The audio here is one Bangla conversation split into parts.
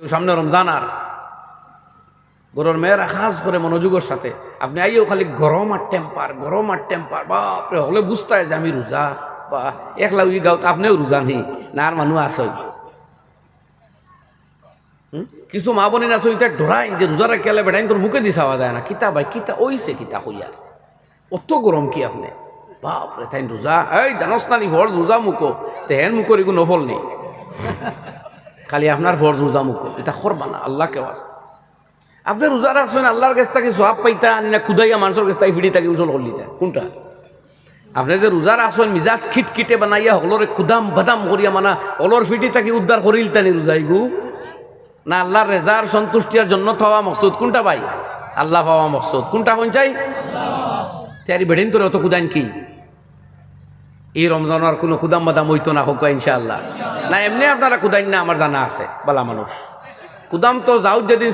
সামনে রমজান আর। গরুর মেয়েরা খাস করে মনোযোগের সাথে। আপনি আইও খালি গরম আর টেম্পার গরম আর টেম্পার বাপরে, হলে বুঝতে যে আমি রোজা। বা, একলা উই গাঁত আপনিও রোজা নেই, না আর মানুষ আসই কিছু মা বোনের আছে, ওইটা ডরাই যে রোজা রাখিয়ালে বেটাইন তোর মুখে দি চাওয়া যায় না। কিতা ভাই, কিতা ওইছে কিতা হইয়া? অত গরম কি আপনি? বাপরে তাই রোজা, এই জানস না নি, ভর, রোজা মুখো। তেহেন মুখর এগুলো নফল নেই। খালি আপনার ভর রোজা মুখো। এটা করবা না, আল্লাহকে ওয়াস্তে। আপনি রোজা রাখছেন, আল্লাহর কাছ থেকে সব পাইতা না কুদাইয়া মানুষের কাছ থেকে ফিরি থাকে উসল করলি কোনটা? আপনি যে রোজা রাখছেন, মিজাজ খিটখিটে বানাইয়া হলরে কুদাম বাদাম করিয়া মানা, হলর ফিটি তাকে উদ্ধার করিল তানি রোজাইগু না, আল্লাহর রেজার সন্তুষ্টির জন্য থাওয়া মকসুদ কোনটা ভাই? আল্লাহ পাওয়া মকসুদ। কোনটা হন চাই? তারি বেড়েন তোর অত কুদান কি? এই রমজানের কোনো কুদাম বাদাম হইতো না, হোক ইনশাল্লাহ না, এমনি আপনারা কুদাইন না, আমার জানা আছে, বালা মানুষ। কুদাম তো যাও যেদিন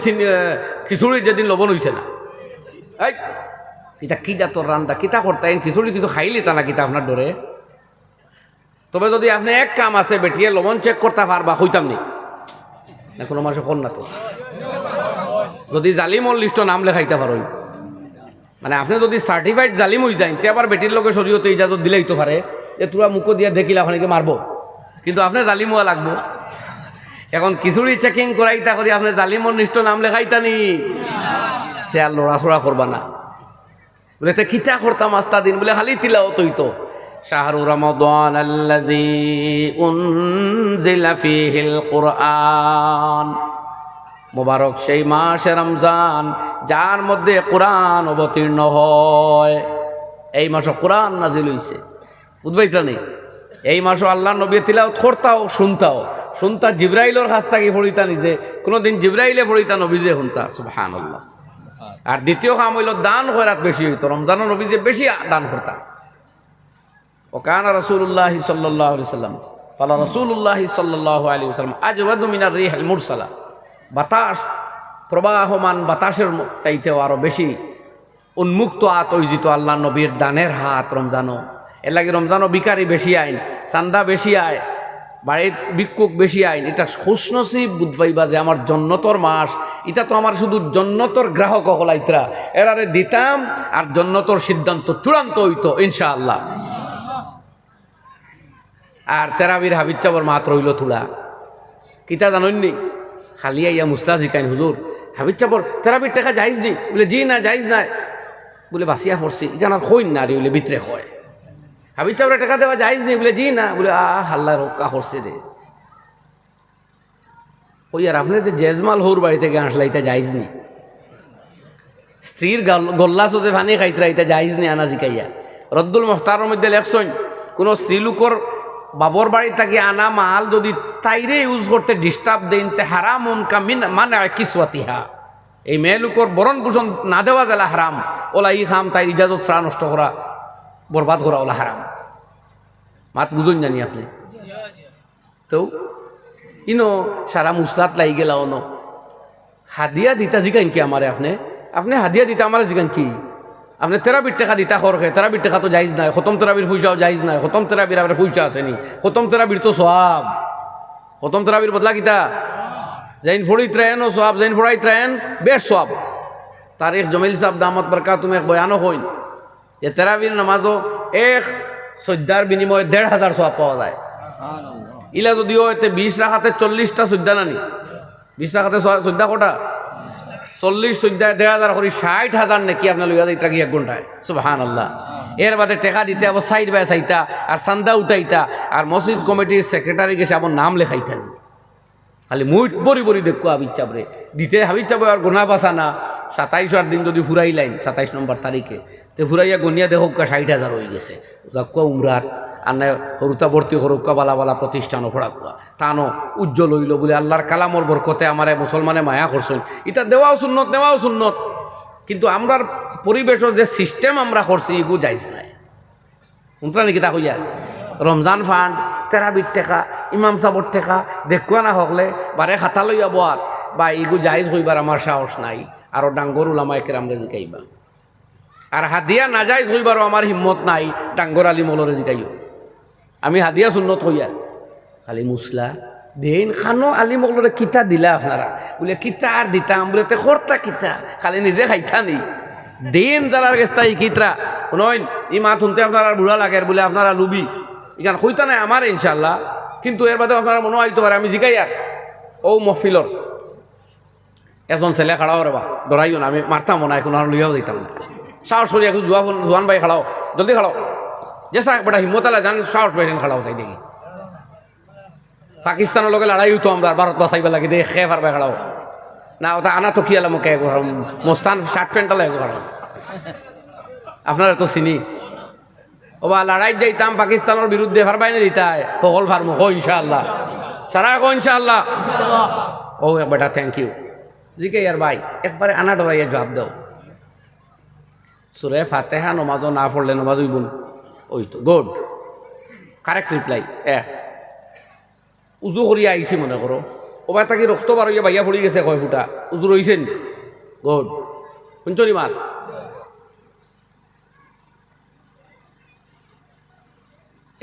খিচুড়ি যেদিন লবণ হইছে না। এই, এটা কি জাতর রান্দা? কিতা করতেন খিচুড়ি কিছু খাইলি তা না কিতা আপনার ডরে তবে যদি আপনি এক কাম আছে, বেটিয়ে লবণ চেক করতে পারবা হইতাম নি। না, কোনো মানুষ কর না তো। যদি জালিমর লিস্ট নাম লেখাইতে পারোই মানে আপনি যদি সার্টিফাইড জালিম হয়ে যায় তে আবার বেটির লোকের শরীয়তে ইজাজত দিলেই তো পারে। যে তোরা মুখো দিয়ে দেখিলা ওখানে মারবো। কিন্তু আপনি জালিম হওয়া লাগবো। এখন খিচুড়ি চেকিং করাইতা করি, আপনি জালিমর নিষ্ঠ নাম লেখাইতা নি। তে আর লড়াচড়া করবা না। বলে, তে কিতা করতাম আস্তা দিন বলে, খালি তিলাও তুই তো। শাহরু রমাদান আল্লাযী উনজিলা ফীহিল কুরআন মোবারক সেই মাসে রমজান যার মধ্যে কোরআন অবতীর্ণ হয়। এই মাসে কোরআন নাজিল হইছে বুঝবাইতা নেই। এই মাসও আল্লাহ নবী তিলাও করতাও, শুনতাও। শুনতা জিব্রাইলের কাছ থেকে পড়িতা নিজে। কোনোদিন জিব্রাইলে পড়িতা নবী যে শুনতা সুবহান আল্লাহ আর দ্বিতীয় কাম হইল দান খয়রাত বেশি হইতো। রমজানের নবী যে বেশি দান করতা। ও কানা রসুল্লাহ সাল্লাহ সাল্লাম, ফালা রসুল্লাহ সাল্লাহ সাল্লাম আজ মিনার রিহাল মুরসালা। বাতাস, প্রবাহমান বাতাসের চাইতেও আরও বেশি উন্মুক্ত হাত ওইজিত আল্লাহ নবীর দানের হাত রমজানো এর লাগে রমজানও বিকারি বেশি আইন, চান্দা বেশি আয়, বাড়ির ভিক্ষুক বেশি আইন, এটা খুশনসিব বুধ পাইবা যে আমার জন্নতর মাস, এটা তো আমার শুধু জন্নতর গ্রাহক হলাইতরা এরারে দিতাম আর জন্নতর সিদ্ধান্ত চূড়ান্ত হইতো, ইনশাআল্লাহ। আর তেরাবির হাবিজ চাবর মাত্র হইল তুলা। কিতা জাননি খালি আইয়া মুসলা জিকাইন, হুজুর। হাবিজ চাপর তেরাবির টাকা যাইজ নি? বলে, জি না যাইজ নাই। বলে বাসিয়া পড়ছি। ইখান আর হইন না রে, বলে, ভিতরে হয়। হাবিজ চাপরে টাকা দেওয়া যাইজ নি বলে জি না, বলে, আ হাল্লা রক্ষা করছে রে। ওই আর আপনি যে জেজমাল হৌর বাড়ি থেকে আসলা, এটা যাইজ নি স্ত্রীর গাল- গল্লা চোদে ভানি এটা যাইজ নি আনা জিকাইয়া। রদ্দুল মোহতারের মধ্যে লেখছইন কোনো স্ত্রী লোকর বাবর বাড়ি থেকে আনা মাল যদি তাইরে ইউজ করতে ডিস্টার্ব দেন তে হারাম উনকা মিন মানে কিসওয়াতিহা এই মেয়ে লোকর বরণ পোষণ না দেওয়া গেলে হারাম ওলা ই খাম তাই ইজাজত ছাড়া নষ্ট করা বরবাদ করা ওলা হারাম। মাত বুঝুন জানি আপনি। তো, ইনো সারা মুসলাত লাই গেলা অনো। হাদিয়া দিতা জিগান কি আমারে আপনি? আপনি হাদিয়া দিতা আমার জিগান কি? আপনি তেরাবির টাকা দিতা খরখে তেরাবির টাকা তো যাইজ নাই, খতম তেরাবির পয়সাও যাইজ নাই, খতম তেরাবির আপনার পয়সা আসেনি খতম তেরাবির তো সব খতম তেরাবির বদলা কিতা? জৈন ফড়ি ত্রেন ও সব জৈন ফড়াই ত্রেন বেশ সব তারিখ জমিল সাহেব দামত বরকা তুমি এক বয়ানো হইন। যে তেরাবির নামাজও এক সদ্যার বিনিময়ে দেড় হাজার সব পাওয়া যায়। ইলা যদিও এতে বিশ রাখাতে চল্লিশটা সদ্যা নানি। বিশ রাখাতে সদ্যা কটা? চল্লিশ চোদ্দা দেড় হাজার করি ষাট হাজার নাকি আপনার লইয়া যাইতা কি এক ঘন্টায় সুবাহান আল্লাহ এর বাদে টেকা দিতে আবার সাইড বাই চাইতা আর চান্দা উঠাইতা আর মসজিদ কমিটির সেক্রেটারি গেছে আমার নাম লেখাইতেন খালি মুইট বরি বরি দেখো হাবিজ চাপরে দিতে হাবিজ চাপ আর গোনা বাসা না। সাতাইশার দিন যদি ফুরাই লাইন সাতাইশ নম্বর তারিখে তে ফুরাইয়া গনিয়া দেখুক ষাট হাজার হয়ে গেছে। যাকুয়া উমরাত আর নাই হরুতা বালা বালা প্রতিষ্ঠানও ফোড়াকুয়া তানো উজ্জ্বল হইল বলে আল্লাহর কালামর বরকতে আমারে মুসলমানে মায়া করছেন। এটা দেওয়াও সুন্নত, নেওয়াও সুন্নত। কিন্তু আমরার পরিবেশও যে সিস্টেম আমরা করছি এগু যাইস নাই। শুনতরা নাকি তা কইয়া? রমজান ফান্ড তেরাবির টেকা, ইমাম সাবর টেকা দেখুয়া না হকলে বারে খাতা লইয়া বোয়াত বা ইগু যাইজ হইবার আমার সাহস নাই। আরও ডাঙ্গর উলামা একেরামরে জিকাইবা। আর হাদিয়া নাজাইজ হইবারও আমার হিম্মত নাই, ডাঙ্গর আলী মলরে জিকাইও আমি হাদিয়া সুন্নত হইয়া। খালি মুসলা। দেন খানো আলি মগলরে কিতা দিলা আপনারা? বলে কিতা আর দিতাম, বলে তে খরতা কিতা? খালি নিজে খাইতা নেই দেন যারা গেস্তা ই কিতরা। নইন ই মা শুনতে আপনারা বুড়া লাগে, বলে আপনারা লুবি। ইখান কইতা নাই আমার ইনশাল্লাহ কিন্তু এর বাদে আপনারা মনে হইতে পারে, আমি জিকাই আর। ও মহফিলর এজন ছেলে খাড়াও রে বা ডরাইও না, আমি মারতাম হয় কোনো আর লইয়াও দিতাম না সাহস করি একটু জুয়া জোয়ান ভাই খাড়াও জলদি খাড়াও যে সাহেব বেটা হিম্মতালা জান সাহস পেয়েছেন খাড়াও চাই দেখি পাকিস্তানের লগে লড়াই হইতো আমরা ভারত বাঁচাইবা লাগে দে খে পারবে খাড়াও না ওটা আনা তো কি আলাম কে মোস্তান শার্ট প্যান্টটা লাগে খাড়াও আপনারা তো চিনি ও বা লড়াই যাইতাম পাকিস্তানের বিরুদ্ধে পারবাই না দিতায় সকল ফার্মো কো ইনশাআল্লাহ সারা কো ইনশাআল্লাহ ও এক বেটা থ্যাংক ইউ জিকে ইয়ার ভাই একবারে আনা ডরাইয়া জবাব দাও সুরে ফাতেহা নমাজও না পড়লে নমাজ উইবুন ওই তো গুড কারেক্ট রিপ্লাই এ উজু করিয়া আইছি মনে করো ওবার তাকে রক্ত বার বাইয়া পড়ি গেছে কয় ফুটা। উজু রইছেন গুড শুনছনি মার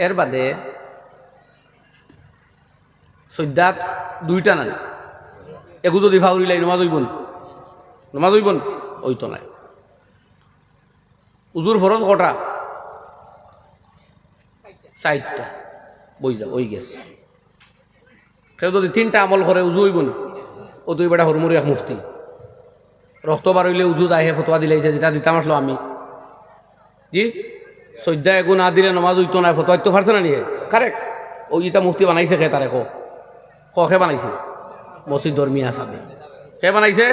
এর বাদে সৈদ্যাত দুইটা নাই। একু যদি ভাউরিলাই নমাজ হইবন নমাজ হইবন ওই তো নাই। উজুর ফরজ কটা? চারটা বই যা ওই গেছে। কেউ যদি তিনটা আমল করে উজু হইবন ও দুই বেটা হরমুরি এক মুফতি রক্ত বার হইলে উজু আহে ফটোয়া দিলাইছে যেটা দিতাম আসলো আমি। জি? সদ্যা এগু না দিলে নমাজ উইতো নাই ফটো তো পারছে না নিয়ে? কারেক্ট ও ইটা মুফতি বানাইছে খে তারে কো? কখে বানাইছে? মসজিদ ধর্মীয়া সাবে কে বানাইছে?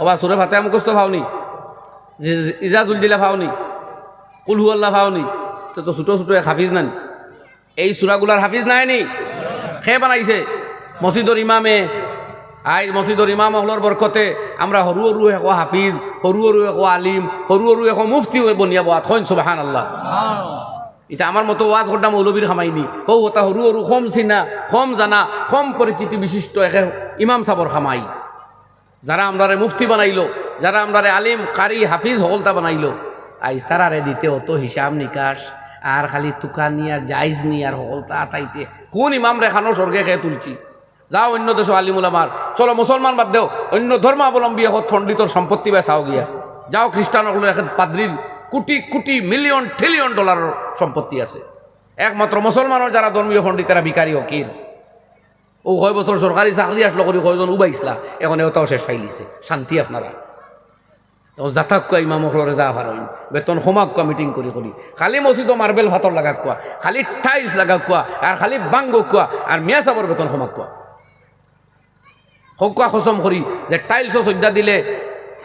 ওবা সুরে ভাতে মুখস্থ ভাওনি? ইজাজুল দিলা ভাওনি কুলহু আল্লাহ ভাওনি, তো তো ছোটো ছোটো এক হাফিজ নানি। এই সুরাগুলার হাফিজ নাই নি? খে বানাইছে। মসজিদর ইমামে, আই মসজিদর ইমাম হলর বরকতে আমরা সৰু সৰু একো হাফিজ, সৰু সৰু একো আলিম, সৰু সৰু একো মুফতি বনিয়া বোৱা থইন সুবাহান আল্লাহ এটা আমার মতো ওয়াজ করতাম মৌলবীর খামাইনি হৌ হতা সৰু সৰু কম চিনা কম জানা কম পরিচিতি বিশিষ্ট একে ইমাম সাবর খামাই। যারা আমরারে মুফতি বানাইলো যারা আমরারে আলিম, কারি, হাফিজ হলতা বানাইলো, আইজ তারারে দিতে অত হিসাব নিকাশ, আর খালি তুকানি আর জাইজ নি, আর হলতা আটাইতে। কোন ইমাম রেখানো স্বর্গে খেয়ে তুলছি? যাও অন্য দেশ আলিমুল আমার চলো মুসলমান বাদ দেও, অন্য ধর্মাবলম্বী হত পণ্ডিতর সম্পত্তি বা চাও গিয়া। যাও খ্রিস্টানগুলো এখন পাদ্রির কোটি কোটি মিলিয়ন ট্রিলিয়ন ডলারের সম্পত্তি আছে। একমাত্র মুসলমানের যারা ধর্মীয় পণ্ডিতেরা ভিকারি হকির ও কয় বছর সরকারি চাকরি আসলো করি কয়জন উবাইছিলা এখন এটাও শেষ ফাইলিছে শান্তি আপনারা। এখন জাতাক্কা ইমাম হলরে যা ভার বেতন সমাক্কা মিটিং কৰি কৰি। খালি মসজিদ মার্বেল ভাতর লাগা কোৱা, খালি টাইলস লাগা কোৱা আর খালি বাঙ্গ কোৱা আর মিয়া সাবর বেতন সমাক কোৱা। হকুয়া খসম করি যে টাইলস শ্রদ্ধা দিলে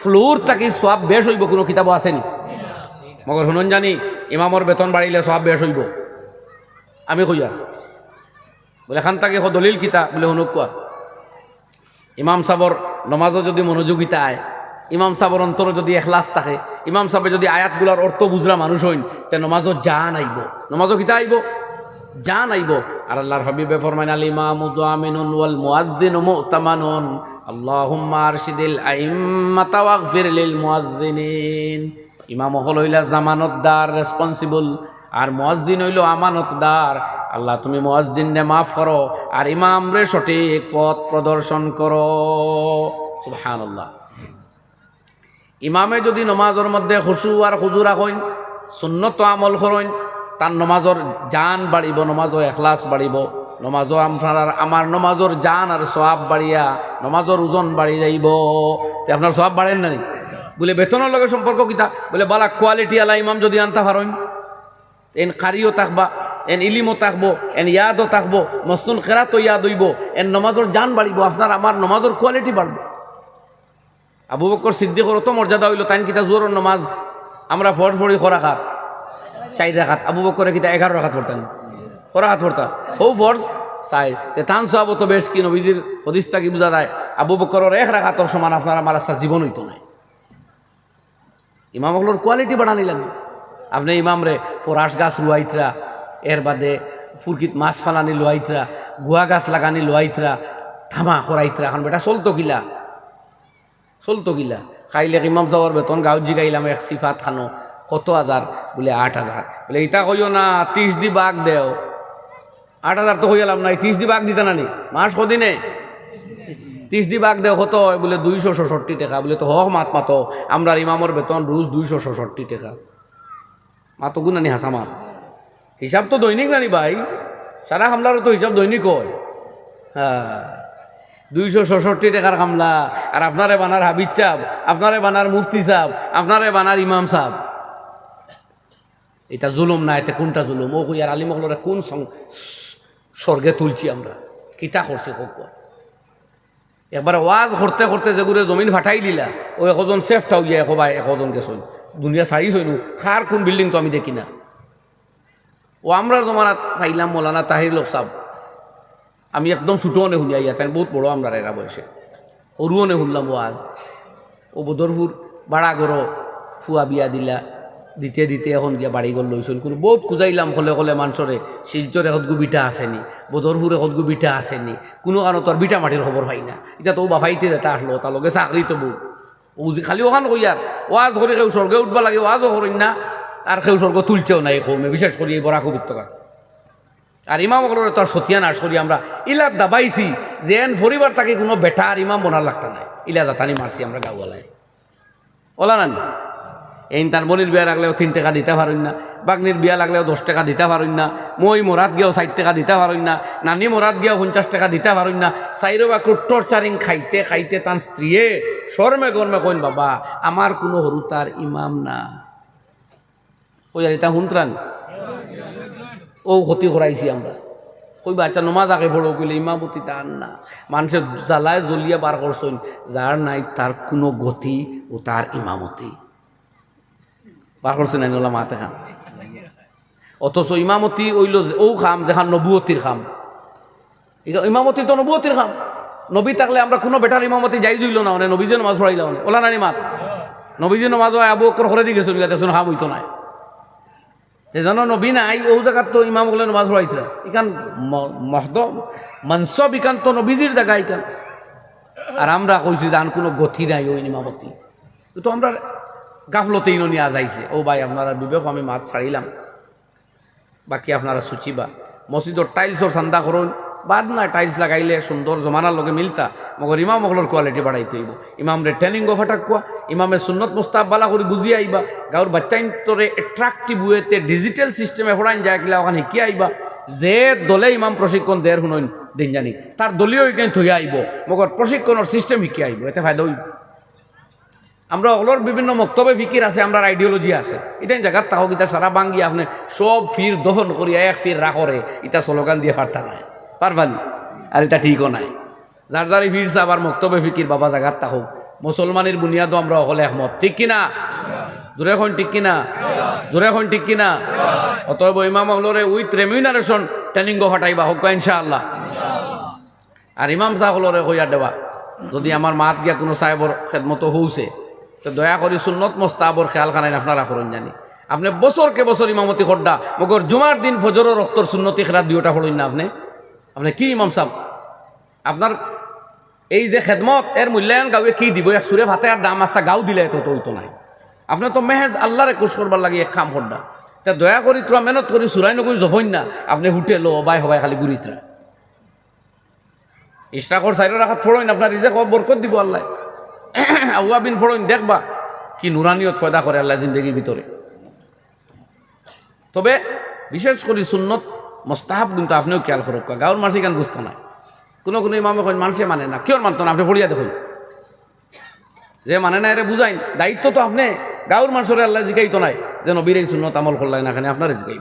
ফ্লোর তাকি সব বেশ হইব কোনো কিতাব আসেনি মগর শুনুন জানি ইমামর বেতন বাড়িলে সব বেশ হইব আমি কইয়া, বলে খান তাকে দলিল কিতা বলে শুনুক কোৱা। ইমাম সাবর নমাজও যদি মনোযোগিতা আয় ইমাম সাবর অন্তর যদি এখলাস থাকে, ইমাম সাহেব যদি আয়াতগুলার অর্থ বুঝরা মানুষ হইন, তে নমাজও জান আইব। নমাজও কিতা আইব? জান আইব। আর আল্লাহর হাবিবে ফরমাইন আল ইমাম ইমাম হল হইলা জামানতদার, রেসপন্সিবল। আর মুয়াজ্জিন হইল আমানতদার। আল্লাহ, তুমি মুয়াজ্জিননে মাফ করো। আর ইমাম রে সঠিক পথ প্রদর্শন করো। সুবহানাল্লাহ। ইমামে যদি নমাজের মধ্যে খুশু আর খুজু রাখেন সুন্নত আমল করেন তার নমাজর জান বাড়িব নমাজর এখলাস বাড়িব নমাজও আপনার আমার নমাজর জান আর সবাব বাড়িয়া নমাজর ওজন বাড়ি যাইব। তে আপনার সবাব বাড়েন না? বলে বেতনের লগে সম্পর্ক কিতা? বলে বালা কোয়ালিটি আলা ইমাম যদি আনতে পারেন এন কারিও থাকবা এন ইলিমও থাকব এন ইয়াদও থাকব মসুন খেরাতো ইয়াদ হইব, এন নমাজর জান বাড়িব আপনার আমার নমাজর কোয়ালিটি বাড়বে আবু বকর সিদ্দিকর অত মর্যাদা হইল, তাইন কিতা জোর নমাজ? আমরা ফট ফড়ি খরা খাত চাই রাখাত। আবু বকরে কিতা এগারো রাখাত পড়তেন। খরা হাত পড়তা। ও ফর্স চাই। তে তান সব তো বেশ কি নবীজির হদিসটা কি বোঝা যায়? আবু বকরের এক রাখাতর সমান আপনার আমার রাস্তা জীবন হইতো নাই। ইমাম হলোর কোয়ালিটি বাড়ানি লাগে আপনি ইমাম রে পরাশ গাছ রুয়াইতরা এর বাদে ফুরকিত মাছ ফালানি লোয়াইতরা গুয়া গাছ লাগানি লোয়াইতরা, থামা খরাইতরা। এখন বেটা চলতো কিলা? চলতো গিলা। খাইলে ইমাম সাহর বেতন, গাঁৱত জিগাইলাম এক সিফাত খানো, কত হাজার বলে আট হাজার বলে ইটা কইও না ত্রিশ দি বাঘ দেও। আট হাজার তো গেলাম নাই ত্রিশ দি বাঘ দিতে নানি। মাস কদিনে ত্রিশ দি বাঘ দেও কত? বলে দুইশো ছষট্টি টাকা। বলে তো হক মাত মাতো। আমরা ইমামর বেতন রোজ দুইশো ছষট্টি টাকা। মাতো হাসা মাত? হিসাব তো দৈনিক নানি ভাই। সারা হামলারও তো হিসাব দৈনিক হয়। হ্যাঁ দুইশো ছষট্টি টাকার কামলা আর আপনারে বানার হাবিজ চাপ আপনারে বানার মুফতি সাহ আপনারে বানার ইমাম সাহ এটা জুলুম না, এটা কোনটা জুলুম? ও কই, আর কোন স্বর্গে তুলছি আমরা? কিতা করছি হোক একবার ওয়াজ করতে করতে যেগুলো জমিন ফাটাই দিলা, ও এখন সেফটা হইয়া এশ বাই এশজন গেছই দুনিয়া চাই ছইনু খার কোন বিল্ডিং তো আমি দেখি না। ও আমরা জমানাত পাইলাম মৌলানা তাহির লোক সাহ আমি একদম ছুটোনে শুনিয়া ইয়া বহুত বড় আমরা এরা বয়সে সৰুৱনে শুনলাম ওয়াজ ও বদরপুর বাড়া গরো ফুয়া বিয়া দিলা, দিতে দিতে এখন গিয়া বাড়ি গল লৈছিল কোনো বহুত কুজাইলাম কলে কলে মানসরে শিলচর এখন বিটা আসেনি বদরপুর এখন বিটা আসেনি কোনো কারণে তোর বিটা মাটির খবর পাই না। এটা তো বাফাইতে এটা আসলো তার লগে চাকরি তো বউ ও যে খালি ওখান কই আর ওয়াজ করে কেউ স্বর্গে উঠবা লাগে ওয়াজও করেন না। আর কেউ স্বর্গ তুলছেও না এই কৌমে বিশেষ করে এই বরাক উপত্যকা আর ইমাম সকলের তোর সতিয়া নাশ করি আমরা ইলার দাবাইছি, যে এন পরিবার তাকে কোনো বেটা আর ইমাম বোনার লাগতা নাই। ইলা জাতানি মারছি আমরা গাওয়ালায়। ওলা নান। এই তার বোনের বিয়া লাগলেও তিন টাকা দিতে পারেন না, বাগনির বিয়া লাগলেও দশ টাকা দিতে পারেন না, মই মোরাত গিয়েও ষাট টাকা দিতে পারেন না, নানি মোরাত গিয়েও পঞ্চাশ টাকা দিতে পারেন না চাইরো বা ক্রুট্টর চারিং খাইতে খাইতে তার স্ত্রীয়ে শর্মে গরমে কইন, বাবা, আমার কোনো হরু তার ইমাম না। কই আর এটা শুনত্রান? ও ক্ষতি করাইছি আমরা। কইবা বাচ্চা নমাজ আগে পড়ো কইলে ইমামতি তার না। মানুষের জ্বালায় জ্বলিয়ে বার করছেন যার নাই তার কোনো গতি ও তার ইমামতি। বার করছেন আইনলা মাতে খাম। অথচ ইমামতি ওইল ও খাম যেখান নবুয়তির খাম। ইমামতি তো নবুয়তির খাম। নবী থাকলে আমরা কোনো বেটার ইমামতি যাই জইল না মানে নবীজে নমাজ পড়াইলা মানে। ওলা নানি মাত? নবীজি নমাজ আবু অক্কর করে দি গেছিল দেখুন খাম হইতো নাই। যেজন নবী নাই, ও জায়গাত তো ইমাম বলে নমাজ পড়াইতরা। ইখান মহদ, মনসব বিকান্ত নবীজির জায়গা ইখান। আর আমরা কইছি যে আন কোনো গতি নাই ওই ইমামতি। তো আমরা গাফলতেই নিয়ে যাইছে। ও ভাই, আপনারা বিবেক, আমি মাছ ছাড়িলাম। বাকি আপনারা সুচিবা। মসজিদর টাইলসর চান্দা করুন। বাদ না টাইলস লাগাইলে সুন্দর জমানার লগে মিলতা। মগর ইমাম মগলর কোয়ালিটি বাড়াইতে হইব ইমামরে ট্রেনিং ফাটাক কোয়া ইমামে সুন্নত মুস্তাব বালা করে বুঝিয়ে আইবা গাঁর বাচ্চাইন তোরে এট্রাকটিভ ওয়েতে ডিজিটাল সিস্টেমে পড়াইন যায় কিলা ওখানে শিকি আইবা যে দলে ইমাম প্রশিক্ষণ দেড় শুনইন দিন জানি। তার দলীয় ইকেন থই আইব মগর প্রশিক্ষণের সিস্টেম শিকি আইব এতে ফায়দা হইব। আমরা ওগুলোর বিভিন্ন মক্তবে ফিকির আছে আমরা আইডিওলজি আছে। এটা জায়গার তাহো ইতা সারা বাঙ্গি আপনি সব ফির দহন করিয়া এক ফির রাখরে ইটা স্লোগান দিয়ে পারতা নাই। পারবানি? আর এটা ঠিকও নাই। যার যারই ফির আবার মক্তবে ফিকির বাবা জায়গার তাহো মুসলমানের বুনিয়াদও আমরা অকলে একমত। ঠিক কিনা? জোরে এখন ঠিক কিনা? জোরে এখন ঠিক কিনা? অতএব ইমাম হলরে উইথ রেমিউনারেশন ট্রেনিং ফাটাইবা হোক ইনশাআল্লাহ। আর ইমাম সাহ হলরে কইয়া দেবা, যদি আমার মাত গিয়া কোনো সাহেবর খেদমতো হৌছে তো দয়া করি সুন্নত মোস্তাবর খেয়াল খানাইন আপনারা করুন জানি। আপনি বছরকে বছর ইমামতি খড্ডা মগর জুমার দিন ফজরও রক্তর সুন্নতি খেলা দুইটা পড়ুন না আপনি আপনি কি ইমাম সাহ আপনার এই যে খেদমত, এর মূল্যায়ন গাঁৱে কি দিব? এক সুরে ভাতে আর দাম আস্তা গাও দিলে তো হইতো নাই। আপনি তো মেহেজ আল্লাহরে কুশ করবার লাগে এক খাম খড্ডা তা দয়া করি তোরা মেহনত করি চুরাই নকরি জবইন না। আপনি হুটে লো, বাই হবাই খালি গুড়িতরা ইস্টাকর সাইডে রাখা ফোড়ইন আপনার রিজে খবর বরকত দিব আল্লাহ। আউয়া বিন ফোড়ইন দেখবা কি নুরানিয়ত ফয়দা করে আল্লাহ জিন্দগির ভিতরে তবে, বিশেষ করে সুন্নত মোস্তাহাব কিন্তু আপনিও খেয়াল করুক গাঁর মানুষ এখানে বুঝতে নাই। কোনো কোনো ইমামে কইন মানুষে মানে না কিয়র মানতো না, আপনি পড়িয়া দেখুন। যে মানে না এরে বুঝাইন দায়িত্ব তো আপনি গাঁর মানুষের আল্লাহ জিকাই তো নাই, যে নবীর এই সুন্নত আমল করলাই না এখানে আপনার জিকাই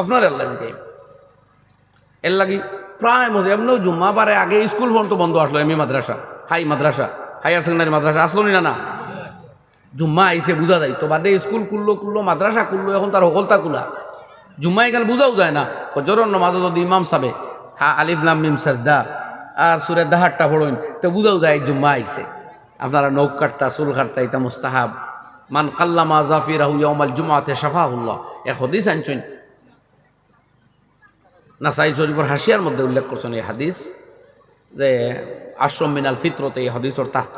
আপনার আল্লাহ জিকাই এর লাগি প্রায় মজা, এমনিও জুম্মা বারে আগে স্কুল পর্যন্ত বন্ধ আসলো এমনি মাদ্রাসা। হাই মাদ্রাসা হায়ার সেকেন্ডারি মাদ্রাসা, আসলো নি না না? জুম্মা আইসে বুঝা যায় তো বাদে স্কুল খুললো খুললো, মাদ্রাসা খুললো, এখন তার হকলতা খুলা। জুম্মা এখানে বুঝাও যায় না। ফজরের নমাজে যদি ইমাম সাবে হা, আলিফ, লাম, মিম, সাজদা, আর সুরে দাহারটা পড়ইন তো বুঝাও যায় জুম্মা আইসে আপনারা নৌক কাটতা, চুল কাটতা ইতা মুস্তাহাব। মান কাল্লামা জাফি রাহু ইয়ামাল জুমাতে শাফাহুল্লাহ। এক হদিস আনছেন। নাসাই শরীফের হাসিয়ার মধ্যে উল্লেখ করছেন এই হাদিস, যে আশ্রম মিনাল ফিতরতে এই হাদিসর তাহত।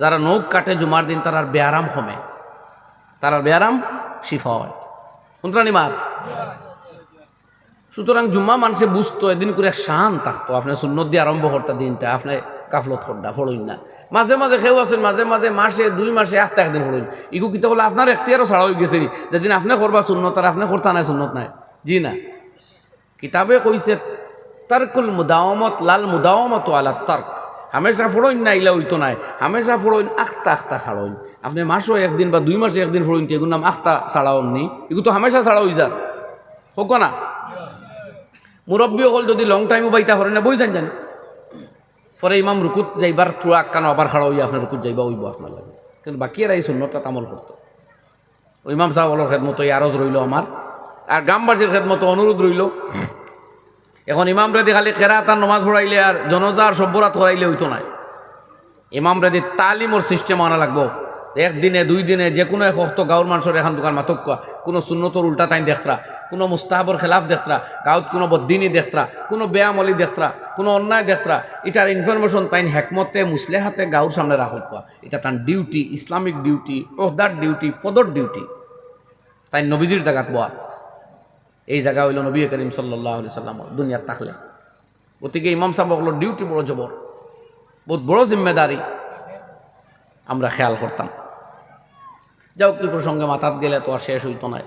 যারা নৌক কাটে জুমার দিন তারার ব্যায়ারাম কমে তারার ব্যায়ারাম শিফা হয়। শুনতানি মার সুতরাং জুম্মা মানুষে বুঝতো, এদিন করে শান থাকতো। আপনি সুন্নত দিয়ে আরম্ভ করতে দিনটা, আপনি কাফলত খড্ডা ফড়ইন না। মাঝে মাঝে খেয়েও আছেন, মাঝে মাঝে মাসে, দুই মাসে একটা একদিন ফড়ইন ইগু কিতা বলে আপনার এখতিয়ারও ছাড়া হয়ে গেছে যেদিন আপনি করবা সুন্নত, আর আপনি করতা নাই সুন্নত নাই। জি না। কিতাবে কইছে, তারকুল মুদাওমত লাল মুদাওমত আলা তার্ক। হামেশা ফড়ইন না ইলা হইতো নাই। হামেশা ফড়ইন, আখতা আখতা ছাড়ইন। আপনি মাসও একদিন বা দুই মাসে একদিন ফড়ইন এগুলো নাম আখতা ছাড়াওন নি। এগুলো তো হামেশা ছাড়া হই হোক না? মুরব্বী হল যদি লং টাইমও বাইতা পারে না, বই যান জানি। পরে ইমাম রুকুত যাইবার তুড়া কান আবার খাড়া হইয়া আপনার রুকুত যাইবা হইব আপনার লাগে। কিন্তু বাকি এরা এই সুন্নতটা তামল করতো ইমাম সাহেবর খেদমতো এই আরজ রইল আমার আর গ্রামবাসীর খেদমতো অনুরোধ রইল এখন ইমাম রেদি খালি কেরা তার নমাজ পড়াইলে আর জনজার সভ্যরাত করাইলে হইতো নাই। ইমাম রেদি তালিমর সিস্টেম আনা লাগবো। একদিনে দুই দিনে যে কোনো এক অক্ত গাঁৱৰ মানুষের এখন দোকান মাতক কোৱা কোনো সুন্নতর উল্টা টাইম দেখতরা, কোনো মুস্তাহাবর খেলাফ দেখতরা, গাঁৱত কোনো বদ্দিনী দেখতরা, কোনো বেয়ামলি দেখতরা, কোনো অন্যায় দেখতরা, এটার ইনফরমেশন তাইন হেকমতে মুসলেহাতে গাঁৱৰ সামনে রাখত কোৱা। এটা তার ডিউটি ইসলামিক ডিউটি ওহদার ডিউটি পদর ডিউটি তাই নবীজির জায়গাত বোয়াত। এই জায়গা হইল নবী করিম সাল্লাহ সাল্লাম দুনিয়ার থাকলে গতিকে ইমাম সাহেবগুলোর ডিউটি বড় জবর, বহুত বড় জিম্মেদারি। আমরা খেয়াল করতাম। যাও কি প্রসঙ্গে মাথাত গেলে তো আর শেষ হইতো না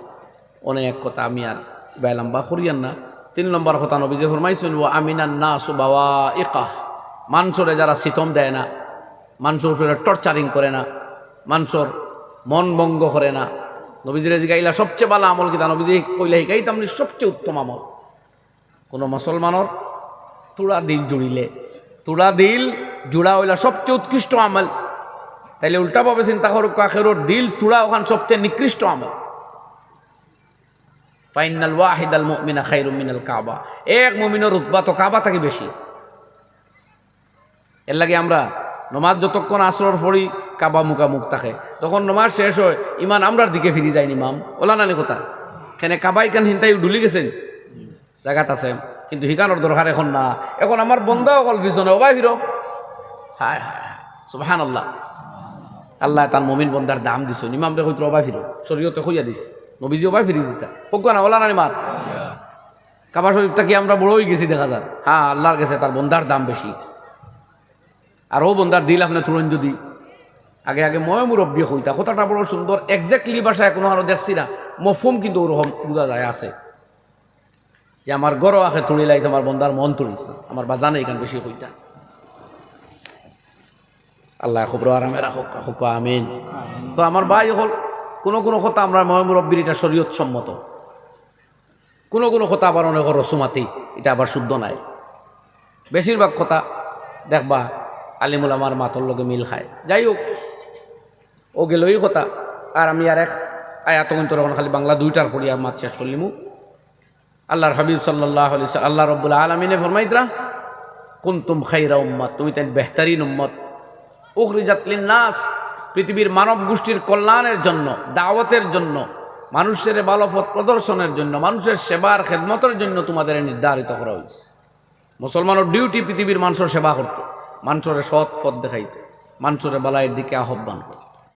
অনেক কথা আমি আর বাইলাম বা করিয়ান না। তিন নম্বর কথা নবী যে ফরমাইছেন ও আমিনান না সুবাওয়া একাহ মানসরে যারা সিতম দেয় না, মানসর ফিরে টর্চারিং করে না, মানসর মন ভঙ্গ করে না নবীজিরে জিগাইলা সবচেয়ে ভালো আমল কিতা নবীজি কইলা শিকাইতাম সবচেয়ে উত্তম আমল। কোনো মুসলমানের তুড়া দিল জুড়িলে, তুড়া দিল জুড়া হইলা সবচেয়ে উৎকৃষ্ট আমল। তাইলে উল্টাভাবে চিন্তা করুক কাকেরোর দিল তুড়া ওখান সবচেয়ে নিকৃষ্ট আমল। ফাইনাল ওয়াহিদ আল মুমিনা খাইরুম মিনাল কাবা। এক মুমিনের উৎপাত কাবা থেকে বেশি। এর লাগে আমরা নমাজ যতক্ষণ আসর পড়ি কাবা মুখা মুখ থাকে যখন নমাজ শেষ হয়, ইমান আমরার দিকে ফিরি যায়নি, মাম। ওলা নানি কথা? কেন কাবাই কান হিনতাই ডুলি গেছেন? জায়গাত আছে। কিন্তু হিকানোর দরকার এখন না। এখন আমার বন্ধ অকল পিছনে, ওবাই ফিরো হায় হায় হায়। আল্লাহ আল্লাহ তার মমিন বন্দার দাম দিছ। ইমামরে কইতো অবাই ফিরো শরীয়তে কইয়া দিস নবীজি অবাই ফিরি দিতা হোক না, ওলা নানি মার। কাবা শরীফটা কি আমরা বড় হয়ে গেছি, দেখা যায় হ্যাঁ আল্লাহর কাছে তার বন্দার দাম বেশি। আর ও বন্দার দিল আপনি তুলন যদি। আগে আগে ময় মুরব্বী হইতা কথাটা বড় সুন্দর এক্স্যাক্টলি ভাষা এখনও আরও দেখছি না। মফুম কিন্তু ওরকম বোঝা যায় আছে। যে আমার গড় আখে তুলি লাগছে আমার বন্দার মন তুলিছে আমার বা জানে এখান বেশি হইতা আল্লাহ খুব আরামে রাখুক রাখুক আমিন। তো আমার ভাই হল কোনো কোনো কথা আমরা ময় মুরব্বীর এটা শরীয়ত সম্মত। কোনো কোনো কথা আবার অনেক রসুমাতি এটা আবার শুদ্ধ নাই। বেশিরভাগ কথা দেখবা আলিমুল আমার মাতর লগে মিল খায়। যাই হোক, ও গেলই কথা। আর আমি আর এক আয়াত তখন খালি বাংলা দুইটার করি আর মাত শেষ করলিমু। আল্লাহর হাবিব সাল্লাহ আলি আল্লাহ রব্বুল আলমিনে ফরমাইতরা কুন্তুম খাইরা উম্মত তুমি তাই বেহতারিন উম্মত। উখরিজাতলিন নাস পৃথিবীর মানব গোষ্ঠীর কল্যাণের জন্য, দাওয়াতের জন্য, মানুষের ভালো পথ প্রদর্শনের জন্য, মানুষের সেবার খেদমতের জন্য তোমাদের নির্ধারিত করা হয়েছে মুসলমানের ডিউটি পৃথিবীর মানুষের সেবা করতো। মানুষের সৎ পথ দেখাইতো মানুষরে বালাইয়ের দিকে আহ্বান করতো।